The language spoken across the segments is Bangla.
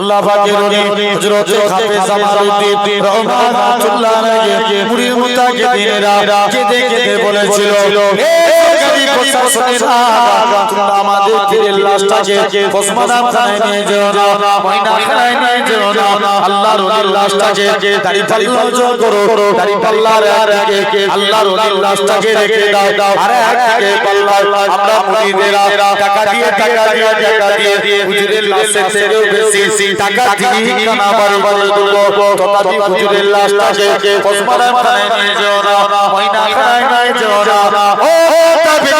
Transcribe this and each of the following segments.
আল্লাহ পাকের ওলি হযরত হাফেজ জামালউদ্দিন রাহমাতুল্লাহ আলাইহি মুরিদ মুতাকিদিনেরা কেঁদে কেঁদে বলেছিল হে তোমরা আমাদের তীরের লাশটাকে ওসমান খানায় নিয়ে যেও না ময়না খানায় নিয়ে যেও না আল্লাহর ওলির লাশটাকে দাড়ি পাল্লা জোর করো দাড়ি পাল্লার আগে আল্লাহর ওলির লাশটাকে রেখে দাও আর এক পাল্লা আমরা মুরিদেরা টাকা দিয়ে টাকা দিয়ে টাকা দিয়ে হুজুরের লাশের থেকেও বেশি টাকা দিয়ে কানা বাড়ি বাড়ি দেবো তথাপি হুজুরের লাশটাকে ওসমান খানায় নিয়ে যেও না ময়না খানায় নিয়ে যেও না ও তাবিয়া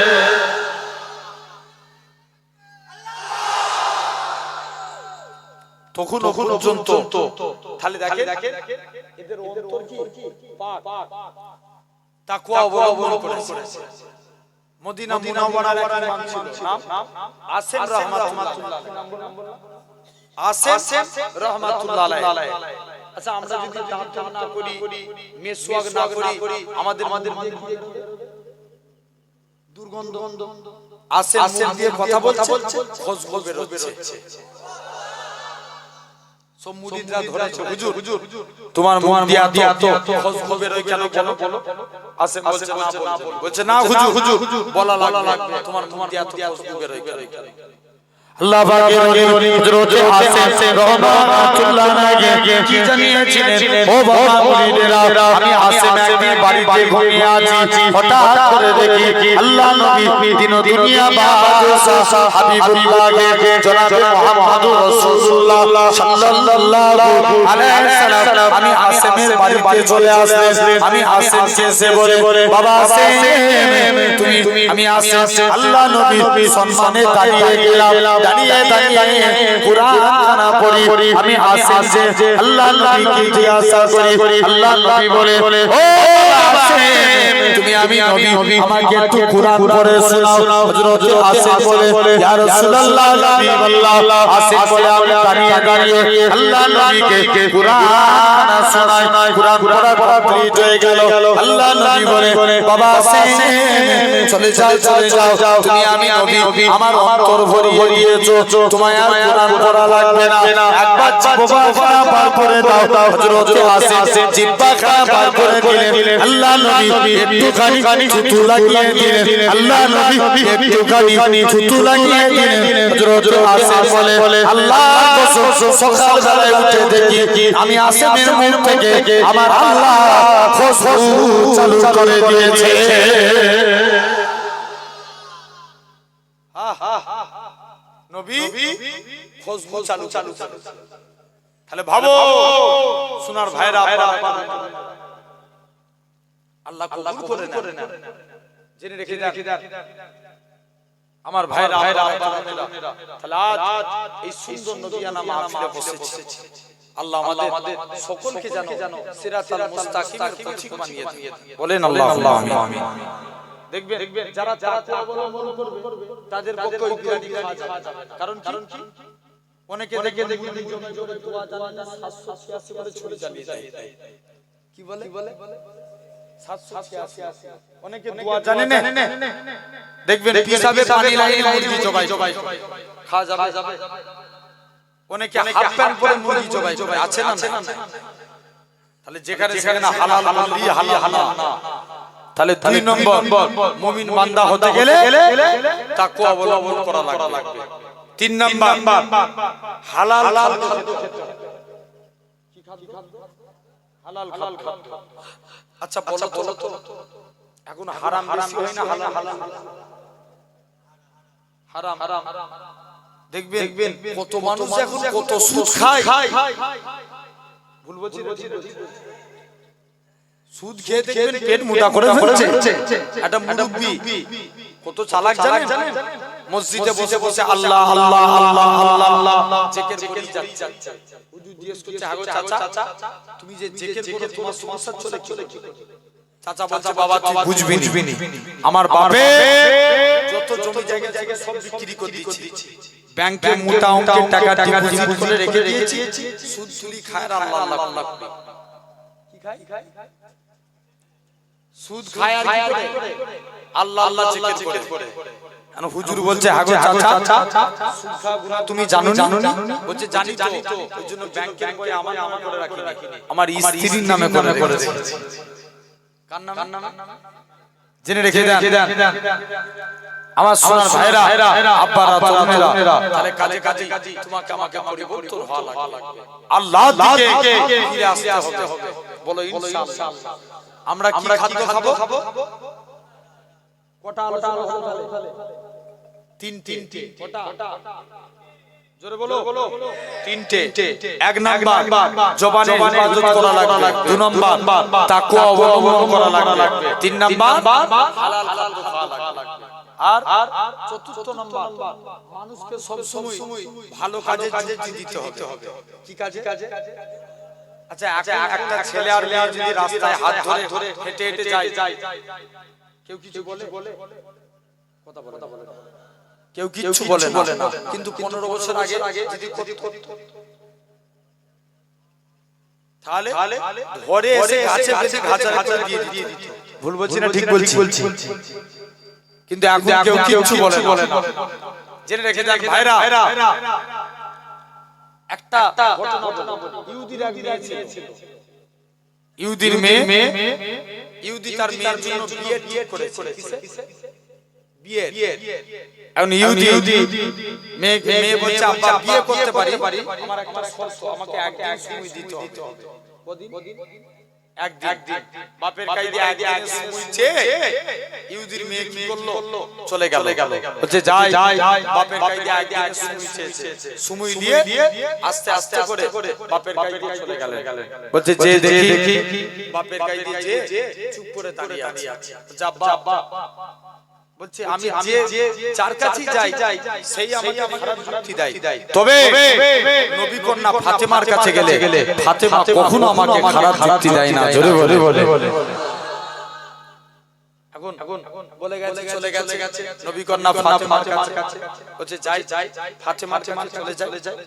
তখন পর্যন্ত তাহলে দেখে এদের অন্তর কি? পাক। তাকওয়া অবলম্বন করেছে। মদিনা মুনাওয়ারার এক ইমাম ছিল। নাম? আসেম রহমাতুল্লাহ। আসেম রহমাতুল্লাহ আলাইহি। আচ্ছা আমরা যদি দাঁত না করি মেসওয়াক না করি আমাদের আমাদের দুর্গন্ধ। আসেম মুখ দিয়ে কথা বলছে খুশবু বের তোমার মুখ দিয়া তো কেন বলো আসেম বলছে না? বলছে না? হুজুর হুজুর। বলা লাগবে। তোমার মুখ দিয়া তো খুশবু বের আল্লাহ পাকের ওলি হযরত আসেম রহমাতুল্লাহ আলাইহি। কি জানিয়েছিলেন? ও বাবা মুরিদেরা আমি আসেম একদিন বাড়িতে ঘুমিয়ে আছি। হঠাৎ করে দেখি আল্লাহ নবী দিন দুনিয়া বাদশাহ হাবিবুল্লাহকে জনাবে মুহাম্মদ রাসূলুল্লাহ সাল্লাল্লাহু আলাইহি সাল্লাম। আমি আসেমের বাড়িতে চলে আসলাম আমি আসেমকে এসে বলে বাবা আসেম তুমি আমি আসেম আল্লাহ নবী সম্মানে দাঁড়িয়ে গেলাম দাঁড়িয়ে দাঁড়িয়ে কুরআন খানা পড়ি আমি আসেম যে আল্লাহ নবীকে জিজ্ঞাসা করি আল্লাহ নবী বলে ও আসেম তুমি আমি নবী। আমাকে একটু কুরআন পড়ে শোনাও। হযরত আসেম বলে ইয়া রাসূলুল্লাহ আল্লাহ। আসেম বলে আমি দাঁড়িয়ে দাঁড়িয়ে আল্লাহ নবীকে কুরআন শোনাই কুরআন পড়া পড়া কমপ্লিট হয়ে গেল। আল্লাহ নবী বলে বাবা আসেম চলে যাও চলে যাও। তুমি আমি নবী। আমার অন্তর ভরিয়ে দিয়েছ। তোমায় আর কোরআন পড়া লাগবে না। একবার জিহ্বা খানা পার করে দাও হযরত আসেম জিহ্বা খানা পার করে দিলেন আল্লাহ নবী একটুখানি থুতু লাগিয়ে দিলেন। আল্লাহ নবী একটুখানি থুতু লাগিয়ে দিলেন। হযরত আসেম বলে আল্লাহ সকাল বেলায় উঠে দেখি আমি আসেমের মুখ থেকে আমার আল্লাহ খুশবু চালু করে দিয়েছে। নবী খুশবু চালু চালু তাহলে ভাবো সোনার ভাইরা আল্লাহ কবুল করে না জেনে রেখে দেন আমার ভাইরা ভাইরা তাহলে আজ এই সুন্দর নবিয়ানা মাহফিলে বসেছি আল্লাহ আমাদের সকলকে সিরাতাল মুস্তাকিমের বানিয়ে দেন বলেন আল্লাহ আমিন দেখবেন যারা যারা অবলম্বন করবে তাদের পক্ষে কারণ কারণ কি অনেকে দেখে দেখে জমে জমে দোয়া জানে না 786 করে চালিয়ে যায় কি বলে কি বলে 786 অনেকে দোয়া জানে না? দেখবেন পিসাবে পানি লাগিয়ে মুরগি জবাই। জবাই। খাওয়া যাবে। অনেকে হাফ প্যান্ট পরে মুরগি জবাই জবাই আছে না তাহলে যেখানে সেখানে হালাল বললি হালাল হালাল না। তাহলে দুই নম্বর মুমিন বান্দা হতে গেলে তাকওয়া অবলম্বন করা লাগবে। তিন নম্বর হালাল খাদ্য। কি খাদ্য? হালাল খাদ্য। আচ্ছা বলো তো। এখন হারাম বেশি হয় না হালাল হালাল হারাম। হারাম। দেখবেন কত মানুষ এখন কত সুদ খায়। ভুল বলছি সুদ খেয়ে দেখবেন পেট মোটা করে ফেলছে। একটা মুরব্বি। কত চালাক জানেন? মসজিদে বসে বসে আল্লাহ আল্লাহ আল্লাহ আল্লাহ আল্লাহ জেকের করেই যাচ্ছে হুজুর জিজ্ঞেস করছে আগো চাচা তুমি যে জেকের করো তোমার সমস্যা চলে চলে কি করে?" চাচা বলছে বাবা তুই বুঝবি নি আমার বাপে যত জমি জায়গা জায়গা সব বিক্রি করে দিয়েছি ব্যাংকে মোটা অঙ্কের টাকা টাকা ডিপোজিট করে রেখে দিয়েছি সুদ তুলি খায় আর আল্লাহ আল্লাহ আল্লাহ করে। কি খায় সুদ খায় আর কি করে আল্লাহ আল্লাহ জিকির করে কেন হুজুর বলছে হাগো চাচা তুমি জানো না বলছে জানি জানি তো ওই জন্য বই আমার নামে করে রাখি আমার স্ত্রীর নামে করে করে রেখেছি। কার নামে? জেনে রেখে দেন। আমার সোনার ভাইরা আব্বারা তাহলে কাজে কাজে তোমাকে আমাকে পরিবর্তন হওয়া লাগবে। আল্লাহ দিকে ফিরে আসতে হবে। বলো ইনশাআল্লাহ আমরা কি খাদ্য খাব? কটা আলো তিন তিন কটা? জোরে বলো। তিনটে। এক নাম্বার। জবানে ইবাদত করা লাগবে। দুই নাম্বার। তাকওয়া অবলম্বন করা লাগবে। তিন নাম্বার। হালাল খাদ্য খাওয়া লাগবে। আর চতুর্থ নাম্বার। মানুষকে সব সময় ভালো কাজে কাজে দিতে হবে। কি কাজে? কাজে? আচ্ছা একটা ছেলে আর মেয়ে যদি রাস্তায় হাত ধরে ধরে হেঁটে হেঁটে যায়। কেউ কিছু বলে? কথা বলে কেউ কিচ্ছু বলে না। কিন্তু পনেরো বছর আগে যদি করতো। তাহলে? ধরে এসে গাছে বেঁধে গাছে গাছে দিয়ে দিয়ে ভুল বলছি না ঠিক বলছি। বলছি। কিন্তু এখন কেউ বলে বলে না। জেনে রেখে যাক ভাইরা। একটা ঘটনা ইহুদির এক মেয়ে ছিল। ইহুদির মেয়ে ইহুদি তার মেয়ের জন্য বিয়ে ঠিক করেছে বিয়ে এখন ইহুদি মেয়ে মেয়ে বলছে আব্বা বিয়ে করতে পারি? আমার একটা শর্ত আমাকে একদিন সময় দিতে হবে। কদিন? একদিন বাপের কাছে একদিন চেয়ে ইহুদির মেয়ে কি করল? চলে গেল। বলছে যাই বাপের কাছে একদিন চেয়েছে সময় দিয়ে আস্তে আস্তে করে বাপের কাছে চলে গেল। বলছে যে দেখি বাপের কাছে যে চুপ করে দাঁড়িয়ে আছে। যা বাবা বলছে আমি যে যার কাছে যাই সেই আমাকে খারাপ যুক্তি দেয়। তবে নবী কন্যা ফাতেমার কাছে গেলে ফাতেমা কখনো আমাকে খারাপ যুক্তি দেয় না জোরে বলে। বলে এখন এখন বলে গেছে চলে গেছে নবী কন্যা ফাতেমার কাছে বলছে যাই যাই ফাতেমার কাছে চলে যায়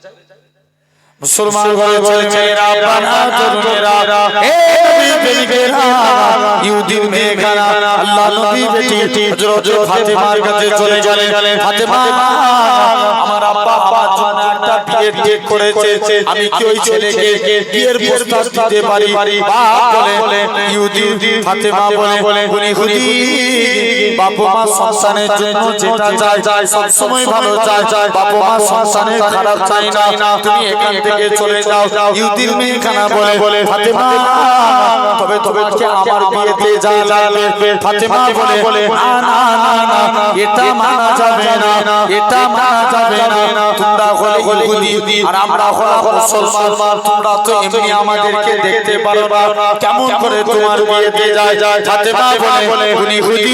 মুসলমান ঘরে বলে মেয়েরা বানা তরুণেরা হে নবী প্রেমিকেরা ইহুদি আল্লাহ নবী বেটি হযরত ফাতেমার কাছে চলে গেলেন। ফাতেমা আমার বিয়ে করেছে আমি কি ওই ছেলেকে বিয়ের প্রস্তাব দিতে পারি বাপ বলে ইহুদি ফাতেমা বলে উনি হুদি বাপ মা সন্তানের জন্য যেটা চায় সব সময় ভালো চায় বাপ মা সন্তানের খারাপ চায় না তুমি এখান থেকে চলে যাও ইহুদির মেয়ে খানা বলে বলে ফাতেমা। তবে তবে আমার বিয়েতে যা লাগবে ফাতেমা বলে বলে না না না না এটা মানা যাবে না এটা মানা যাবে না। তোমরা হলে ইহুদি। আর আমরা হলাম মুসলমান তোমরা তো এমনি আমাদেরকে দেখতে পারো কেমন করে তোমার বিয়েতে যায় যায় ফাতেমা বলে বলে উনি ইহুদি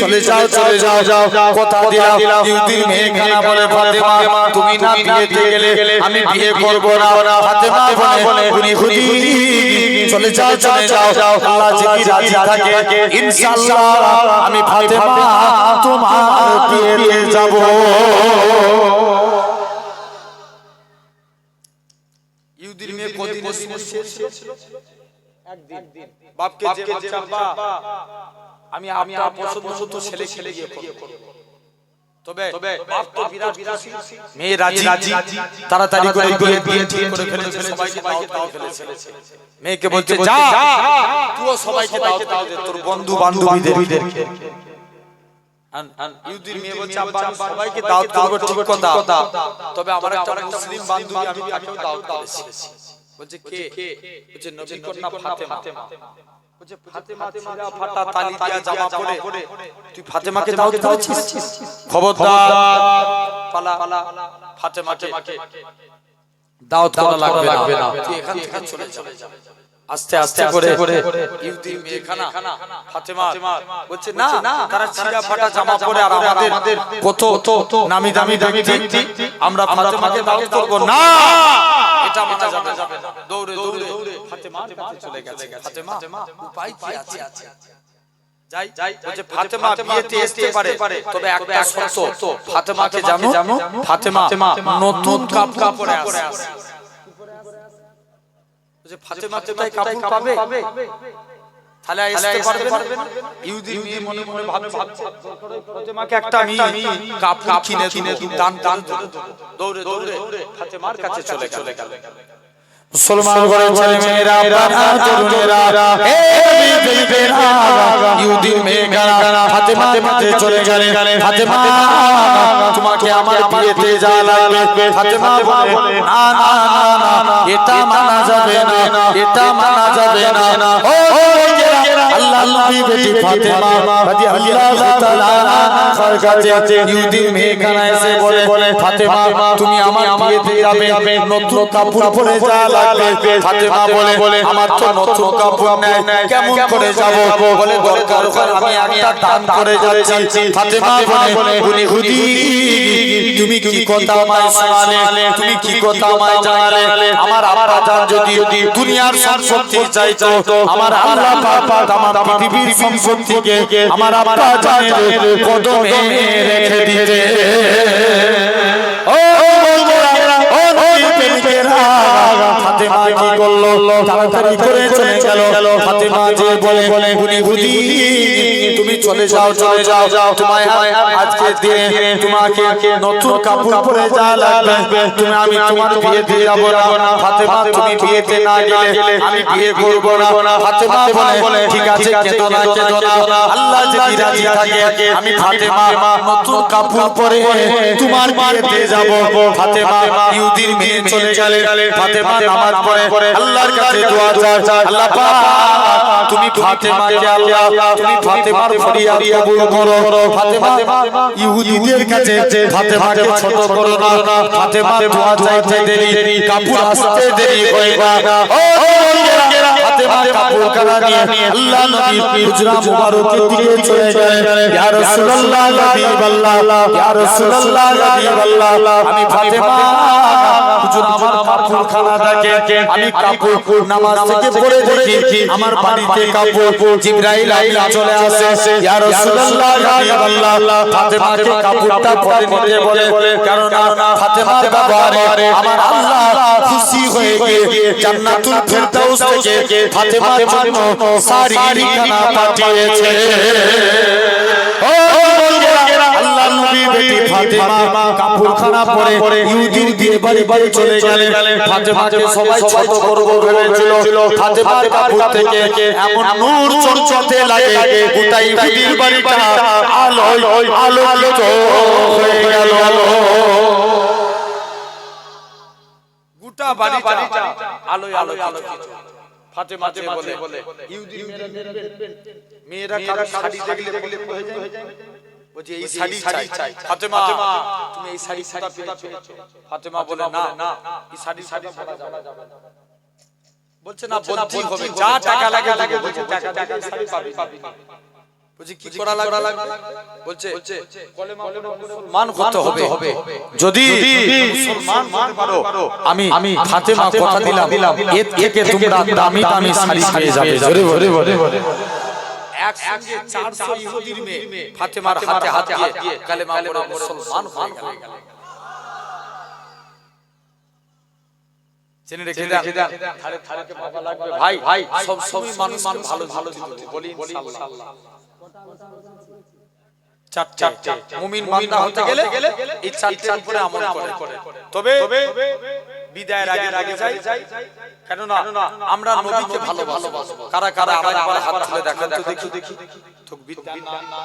চলে যাও চলে যাও যাও কথা দিলাম ইহুদির মেয়ে বলে ফাতেমা তুমি না বিয়েতে গেলে আমি বিয়ে করব না ফাতেমা বলে বলে উনি ইহুদি চলে যাও চলে যাও আল্লাহ যদি রাজি থাকে ইনশাআল্লাহ আমি ফাতেমা তোমার বিয়েতে যাব কদিন ছিল? একদিন। বাপকে যে বলছে, আব্বা আমি আমি পছন্দ মতো ছেলে ছেলে গিয়ে করব। তবে বাপ তো বিরাট খুশি। মেয়ে রাজি রাজি। তাড়াতাড়ি করে বিয়ে বিয়ে ঠিক করে ফেলেছে সবাইকে দাওয়াত দাও ফেলেছে। মেয়েকে বলছে যা তুইও সবাইকে দাও তোর বন্ধু বান্ধবীদেরকে ইহুদির মেয়ে বলছে আব্বা আমি সবাইকে দাওয়াত করব ঠিক কথা তবে আমার একটা মুসলিম বান্ধবী আমি তাকেও দাওয়াত করেছি। বলছে কে? বলছে নবী কন্যা ফাতেমা। বলছে ফাতেমা ছিঁড়া ফাটা তালি দিয়া জামা পরে। তুই ফাতেমাকে দাওয়াত করেছিস? খবরদার। পালা ফাতেমাকে। দাওয়াত করা লাগবে না। তুই এখান থেকে চলে যা। আস্তে আস্তে করে। ইহুদি মেয়েখানা ফাতেমা বলছে না তারা ছিঁড়া ফাটা জামা পরে আর আমাদের কত নামি দামি ব্যক্তি আমরা ফাতেমাকে দাওয়াত করব। না! এটা মানা যাবে না। দৌড়ে দৌড়ে ফাতেমার কাছে চলে গেছে। ফাতেমা উপায় কি আছে? যাই যাই ফাতেমা বিয়েতে আসতে পারে। তবে একটা শর্ত ফাতেমাকে জানো ফাতেমা নতুন কাপড় পরে আসে বলছে ফাতেমা কোথায় কাপড় পাবে? তাহলে আসতে পারবে না। ইহুদি মেয়ে মনে মনে ভাবছে ফাতেমাকে একটা আমি কাপড় কিনে কিনে দান দান দৌড়ে দৌড়ে ফাতেমার কাছে চলে চলে গেল। মুসলমান ঘরের ছেলে মেয়েরা বাবা তরুণেরা হে বিবিরা ইহুদি মেয়েরা ফাতেমা মাঝে চলে গেলেন ফাতেমা তোমাকে আমার বিয়েতে যা লাগবে ফাতেমা বলে না না না না এটা মানা যাবে না এটা মানা যাবে না ও আল্লাহ ফাতেমা রাদিয়াল্লাহু তাআলা আনহার কাছে ইহুদি মেয়েখানা এসে বলে ফাতেমা তুমি আমার বিয়েতে যাবে নতুন কাপড় পরে যা লাগবে ফাতেমা বলে আমার তো নতুন কাপড় নেই কেমন করে যাব বলে দরকার হয় আমি একটা দান করে যাচ্ছি ফাতেমা বলে উনি হুদি তুমি কি কথা আমায় শোনালে তুমি কি কথা আমায় জানালে আমার যদি দুনিয়ার সম্পত্তি চাইতো আমার আল্লাহ পাক আমার পৃথিবীর সম্পত্তিকে আমার আব্বা জানের কদমে রেখে দিতে ও বলব ও নবী প্রেমিকেরা, ফাতেমা কি করল? তাড়াতাড়ি করে চলে গেল। ফাতেমা যে বলে বলে গুনি গুনি তুমি চলে যাও চলে যাও তোমায় আজকে দিনে তোমাকে নতুন কাপড় পরে যা লাগবে। তুমি আমি তোমার বিয়ে দিয়ে যাব না। ফাতেমা তুমি বিয়েতে না গেলে আমি বিয়ে করব না। ফাতেমা বলে ঠিক আছে কেঁদো না কেঁদো না আল্লাহ যদি রাজি থাকে আমি ফাতেমা নতুন কাপড় পরে তোমার বিয়েতে যাব। ফাতেমা ইহুদির মেয়ে চলে গেলে ফাতেমা নামাজ পড়ে আল্লাহর কাছে দোয়া চায় আল্লাহ পাক তুমি ফাতেমাকে আল্লাহ তুমি ফাতেমার ফরিয়াদ কবুল করো। ফাতেমা ইহুদিদের কাছে ফাতেমাকে ছোট করো না। ফাতেমা দোয়া চাইতে দেরি কাপড় আসতে দেরি হয় না ও ফাতেমা কাপড় কানা নিয়ে আল্লাহ নবী হুজরা মুবারকের দিকে চলে গেলেন। ইয়া রাসূলুল্লাহ হাবিবাল্লাহ। ইয়া রাসূলুল্লাহ হাবিবাল্লাহ। আমি ফাতেমা। হুজুর আমার কাপড় খানা থাকে আমি কাপড় নামাজ থেকে পড়ে দেখি আমার বাড়িতে কাপড় জিবরাইল আইলা চলে আসে ইয়া রাসূলুল্লাহ হাবিবাল্লাহ ফাতেমাকে কাপড়টা পরে নিতে বলে কারণ ফাতেমার ব্যবহারে আমার আল্লাহ খুশি হয়ে গিয়ে জান্নাতুল ফেরদাউস থেকে ফাতেমার জন্য সারি খানা পাঠিয়েছে। বেটি ফাতেমা কাপড়খানা পরে ইহুদির দিয়ে বাড়ি বাড়ি চলে গেলেন ফাতেমাকে সবাই ছোট করব ভেবেছিল ফাতেমার কাপড় থেকে এমন নূর চমচতে লাগে গোটা ইহুদির বাড়িটা আলো আলো আলো হয়ে গেল। গোটা বাড়িটা আলোয় আলোয় আলোকিত। ফাতেমা যে বলে ইহুদি মেয়েরা মেয়েরা শাড়ি দেখলে হয়ে যায়? বলছে এই শাড়ি চাই। ফাতেমা তুমি এই শাড়ি কোথা পেয়েছ ফাতেমা বলে না এই শাড়ি শাড়ি পরা যাবে বলছে না বলতে হবে যা টাকা লাগে লাগে বলছে টাকা টাকা শাড়ি পাবি বলছে কি করা লাগবে? বলছে মান করতে হবে। যদি মুসলমান হতে পারো আমি আমি ফাতেমা কথা দিলাম। এর থেকে তোমরা দামি দামি শাড়ি পেয়ে যাবে। জোরে জোরে বলে একসঙ্গে 400 ইহুদির মেয়ে ফাতেমার হাতে হাতে দিয়ে কালেমা পড়ে মুসলমান হয়ে গেল। জেনে রেখে দেন। থারে থারে বাবা লাগবে। ভাই ভাই সব সব মানুষ মানুষ ভালো ভালো বলি ইনশাআল্লাহ। চারটে মুমিন বান্দা হতে গেলে এই চারটের উপরে আমল করে। তবে বিদায়ের আগে আগে যাই। কেন আমরা নবীকে ভালোবাসবো কারা কারা আরেকবার হাত তুলে দেখান তো দেখি দেখি তকবীর না। না।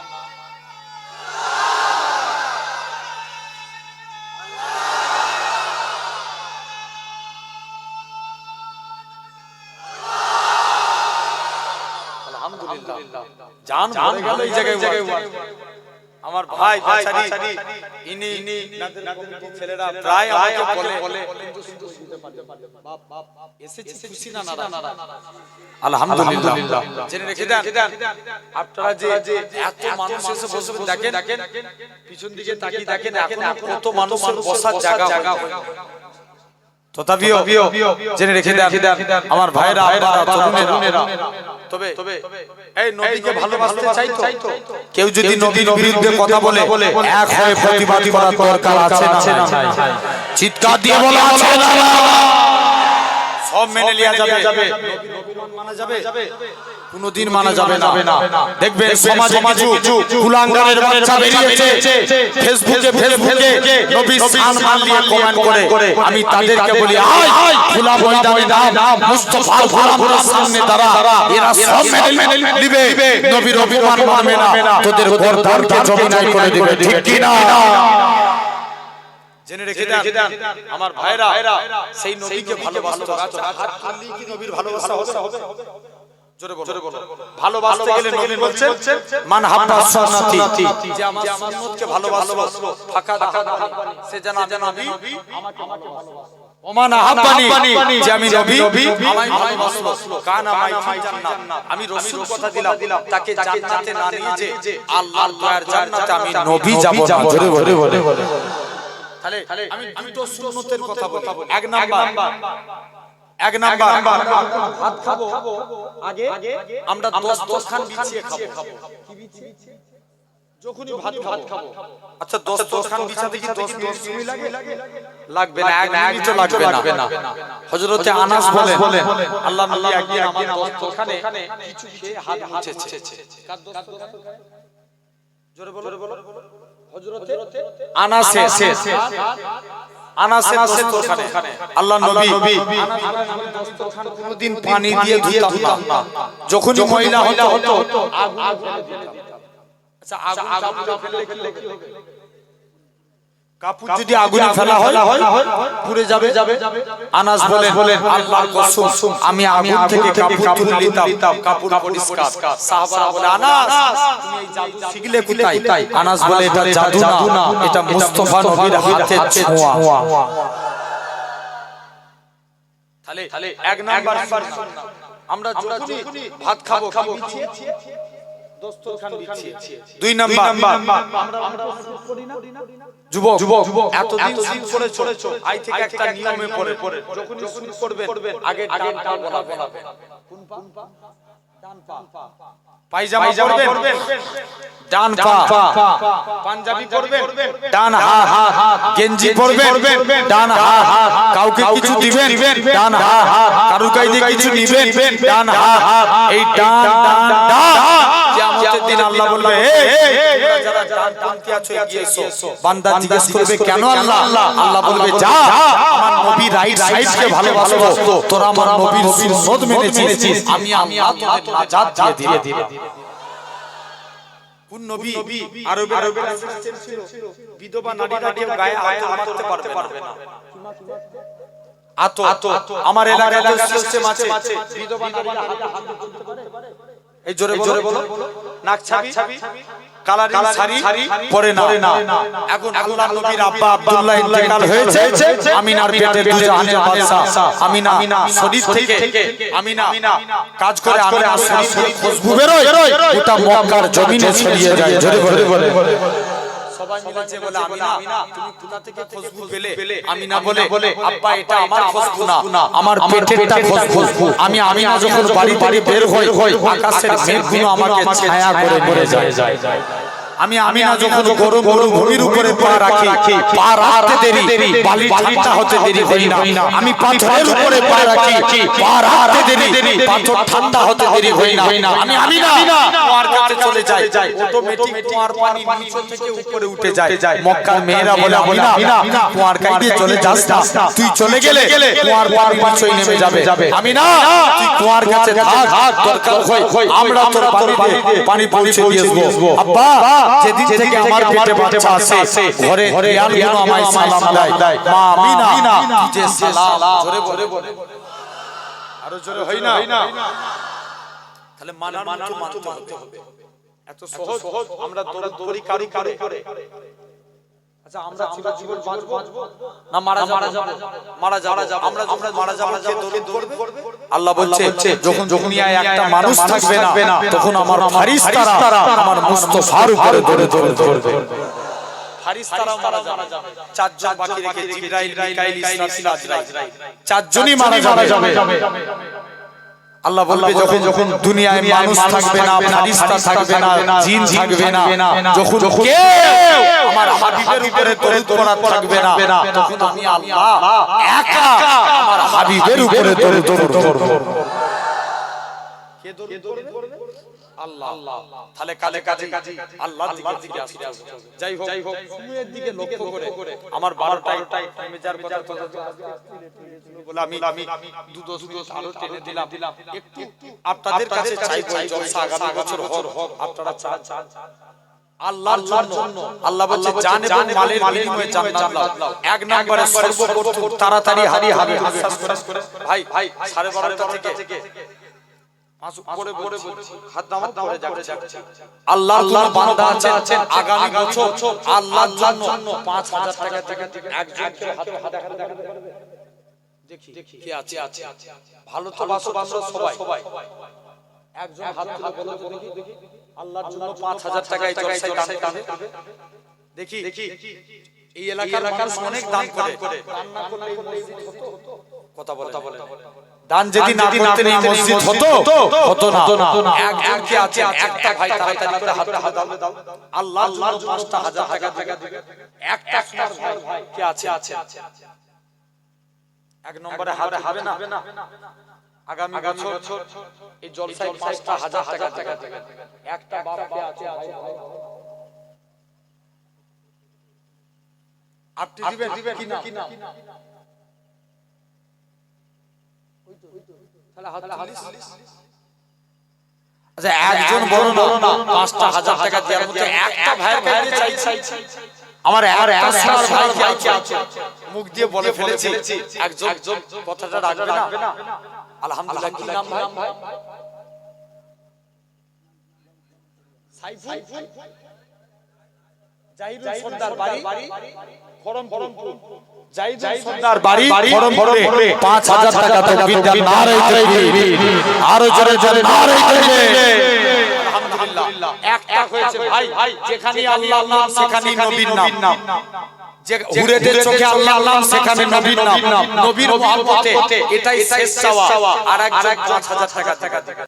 আলহামদুলিল্লাহ। জান ভরে গেল এই জায়গায় জায়গায় আমার ভাই বেচারি ইনি ছেলেরা প্রায় আমাকে বলে। এসেছে খুশি না নারাজ? আলহামদুলিল্লাহ। জেনে রেখে দেন। আপনারা যে এত মানুষ এসে বসে বসে দেখেন পিছন দিকে তাকিয়ে দেখেন এখন কত মানুষের বসার জায়গা তথাপিও জেনে রেখে দেন আমার ভাইরা তরুণেরা। তবে এই নদীকে ভালোবাসতে চাই তো। কেউ যদি নবীর বিরুদ্ধে কথা বলে এক হয়ে প্রতিবাদ করার দরকার আছে না? চিৎকার দিয়ে বলা আছে না? সব মেনে লিয়া যাবে। মানা যাবে। কোনদিন মানা যাবে না। দেখবেন সমাজে কিছু কুলাঙ্গারের বাচ্চা বেরিয়েছে। ফেসবুকে ফেসবুকে নবী মান দিয়ে কমেন্ট করে। আমি তাদেরকে বলি আয় খোলা ময়দানে নাম মুস্তাফা সামনে দাঁড়া এরা সব মেনে নিবে নবীর অভিমান মানবে না। তোদের গর্দানকে জমিনাই করে দিবে ঠিক কি না জেনে রেখে দেন আমার ভাইরা সেই নবীকে ভালোবাসতো হাত তুললি কি নবীর ভালোবাসা হবে জোরে বলো। জোরে বলো। ভালোবাসতে গেলে নবী বলছেন মান হাব্বা সুন্নতি। যে আমার সুন্নতকে ভালোবাসলো ফাঁকা দেখা সে জানা জানা নবী আমাকে ভালোবাসলো। ওমান আহাব্বানি যে আমি নবী আমায় ভালোবাসলো। কান আমায় জান্নাত। আমি রাসূল কথা দিলাম। তাকে জান্নাতে না নিয়ে যে আল্লাহর দয়ার জান্নাতে আমি নবী যাব না। জোরে বলে। তাহলে আমি দুটো সুন্নতের কথা বলি এক নাম্বার। এক নাম্বার। ভাত খাব। আগে? আমরা দশ দশ খান বিছিয়ে খাব। যখনই ভাত খাব। আচ্ছা দশ দশ খান বিছাতে কি দশ দশ সময় লাগে? লাগবে না এক মিনিটও লাগবে না। হযরতে আনাস বলেন আল্লাহ নবী একদিন আমার দশ দশ খানে কিছু খেয়ে হাত মুছেছে। কার দশ দশ জোরে বলো বলো। হযরতে আনাসে আনাসে দশ দশ আল্লাহ নবী। কোনদিন পানি দিয়ে ধুতাম না। যখনই মহিলা হতো আগুন আচ্ছা আগুন হবে? কাপড় যদি আগুনে ফেলা হয় পুড়ে যাবে যাবে আনাস বলেন বলেন আল্লাহর কসম আমি আগুন থেকে কাপড় তুলে নিতাম কাপড় পরিষ্কার। সাহাবারা বলে আনাস তুমি এই জাদু শিখলে কোথায় আনাস বলে এটা জাদু না এটা মুস্তাফা নবীর হাতের ছোঁয়া। তাহলে এক নাম্বার আমরা যখনই ভাত খাব খাব দুই নাম্বার। যুবক যুবক এতদিন শুট করে চলেছো আই থেকে একটা নিয়মে পড়ে যখনই শুট করবেন আগে আগে ডান পা বলাবেন কোন পা? ডান পা। পায়জামা পরবেন। ডান পা। পাঞ্জাবি পরবেন। ডান হা হা গেঞ্জি পরবেন। ডান হা হা। কাউকে কিছু দিবেন। ডান হা হা। কারুর কাছে কিছু নিবেন। ডান হা হা। এই ডান ডান। ডান। দিন আল্লাহ বলবে আছো বান্দা জিজ্ঞেস করবে কেন আল্লাহ? আল্লাহ? বলবে যা আমার নবী রাইট সাইডকে তোরা আমার নবীর সুন্নত মেনেছিস আমি আল্লাহ তোদের নাজাত দিয়ে কোন নবী ছিল? বিধবা নারীরা কেউ গায়ে হাত মারতে পারবে না। আতো আমার এলাকায় সিস্টেম আছে। বিধবা নারীরা হাত তুলতে পারে এই জোরে জোরে বলো। নাক ছাবি কালারিং শাড়ি পরে না। এখন আল্লাহ নবীর আব্বা আব্দুল্লাহ ইন্তেকাল হয়েছে আমিনার পেটে দু বাদশা। আমিনা শরীর থেকে আমিনা। কাজ করে আমিনা শরীর খুশবু বেরোয়। গোটা মক্কার জমিনে ছড়িয়ে যায়। জোরে বলে। সবাই মিলে যে বলে আমিনা তুমি কোথা থেকে খুশবু পেলে? আমিনা বলে আব্বা এটা আমার খুশবু না। আমার পেটেরটা খুশবু আমি আমিনা যখন বাড়ি বাড়ি বের হই আকাশের মেঘগুলো আমাকে ছায়া করে করে যায়। আমি আমিনা যখন গরম গরম ভূমির উপরে পা রাখি পা রাখতে দেরি বালি ঠান্ডা হতে দেরি হই না। আমি পাথরের উপরে পা রাখি পা রাখতে দেরি পাথর ঠান্ডা হতে দেরি হই না। আমি আমিনা কুয়ার কাছে চলে যাই অটোমেটিক কুয়ার পানি নিচে থেকে উপরে উঠে যায়। মক্কার মেয়েরা বলে আমিনা কুয়ার কাছে চলে যাস না। তুই চলে গেলে কুয়ার পানি নিচেই নেমে যাবে। আমিনা তুই কুয়ার কাছে থাক দরকার হয় আমরা তোর বাড়িতে পানি পৌঁছে দিয়ে আসব। আব্বা যেদিন থেকে আমার পেটে বাচ্চা আছে ঘরে রিয়ালগুলো আমায় সালাম দেয়। মা আমিনা তুই যে সালাম। জোরে বলে আরও জোরে হই না তাহলে মানা মানা মানতে হবে এত সহজ আমরা দৌড় দৌড়ি কারি কারি করে আচ্ছা আমরা চিরজীবন বাঁচবো না মারা যাব মারা যাব আমরা আমরা মারা যাব কে দৌড়ে দৌড়বে আল্লাহ বলছে যখন দুনিয়ায় একটা মানুষ থাকবে না তখন আমার ফারিস্তারা আমার মুস্তফার উপরে দৌড়ে দৌড়ে দৌড়বে ফারিস্তারা মারা যাবে চারজন বাকি রেখে জিবরাইল মিকাইল ইসরাফিল আজরাইল চারজনই মারা যাবে আল্লাহ বলবে যখন যখন দুনিয়ায় মানুষ থাকবে না ফারিস্তা থাকবে না জিন থাকবে না যখন কেউ আমার হাবিবের উপরে দরুদ পড়া থাকবে না তখন আমি আল্লাহ একা আমার হাবিবের উপরে দরুদ পড়ব কে দরুদ দৌড়বে আল্লাহ তাহলে কালে কাজে আল্লাহর দিকে দিকে আসতে হবে। যাই হোক যাই হোক সময়ের দিকে লক্ষ্য করে আমার 12টায় মেজার কথা কথা বলে আমি আমি দু দশ আরও টেনে দিলাম একটু আপনাদের কাছে চাইব জলসা আগামী বছর হোক আপনারা চান আল্লাহর জন্য আল্লাহ বলছে জান এবং মালের বিনিময়ে জান্নাত দাও এক নম্বরে সর্বপ্রথম তাড়াতাড়ি হারিয়ে হারিয়ে বিশ্বাস ভাই ভাই সাড়ে বারোটা থেকে আল্লাহ আল্লাহ বান্দা আছেন আগামী বছর আল্লাহর জন্য 5000 টাকা থেকে একজনকে হাতে হাতে দেখি কে আছে আছে ভালো তো বাসো বাসো সবাই একজন হাত তুলে বলো দেখি আল্লাহর জন্য 5000 টাকা এই জলসায় দান করবে দেখি দেখি এই এলাকার মানুষ অনেক দান করে রান্না করলে এই মসজিদ হতো কথা বলে দান যদি না করতেন এই মসজিদ হতো? হতো? না। একজন কি আছে একটা ভাই তাড়াতাড়ি করে হাত হাত দাও। আল্লাহ আল্লাহর জন্য 5000 টাকা টাকা দিবে। একটা ভাই কি আছে আছে? এক নম্বরে হাতে হবে না? আগামী বছর এই জলসায় 5000 টাকা টাকা একটা বাপ কে আছে আছে আপনি দিবেন? দিবেন কি না তাহলে হাত তুলিস আচ্ছা একজন বলো না পাঁচটা হাজার টাকা দেওয়ার মধ্যে একটা ভাইয়ের কাছে চাইছি আমার আর ভাই আছে। মুখ দিয়ে বলে ফেলেছি। একজন কথাটা রাখবে না। আলহামদুলিল্লাহ কি নাম ভাই? সাইফুল। সর্দার বাড়ি বাড়ি ফরম ফরমপুরে 5000 টাকা তো বিদ্যা নারে তাকবীর আরও জোরে জোরে নারে তাকবীর আলহামদুলিল্লাহ। একটা হয়েছে ভাই যেখানে আল্লাহ নাম সেখানে নবীর নাম। যে হুরেদের চোখে আল্লাহ নাম সেখানে নবীর নাম। নবীর মহব্বতে এটাই শেষ চাওয়া। আর একজন 5000 টাকা টাকা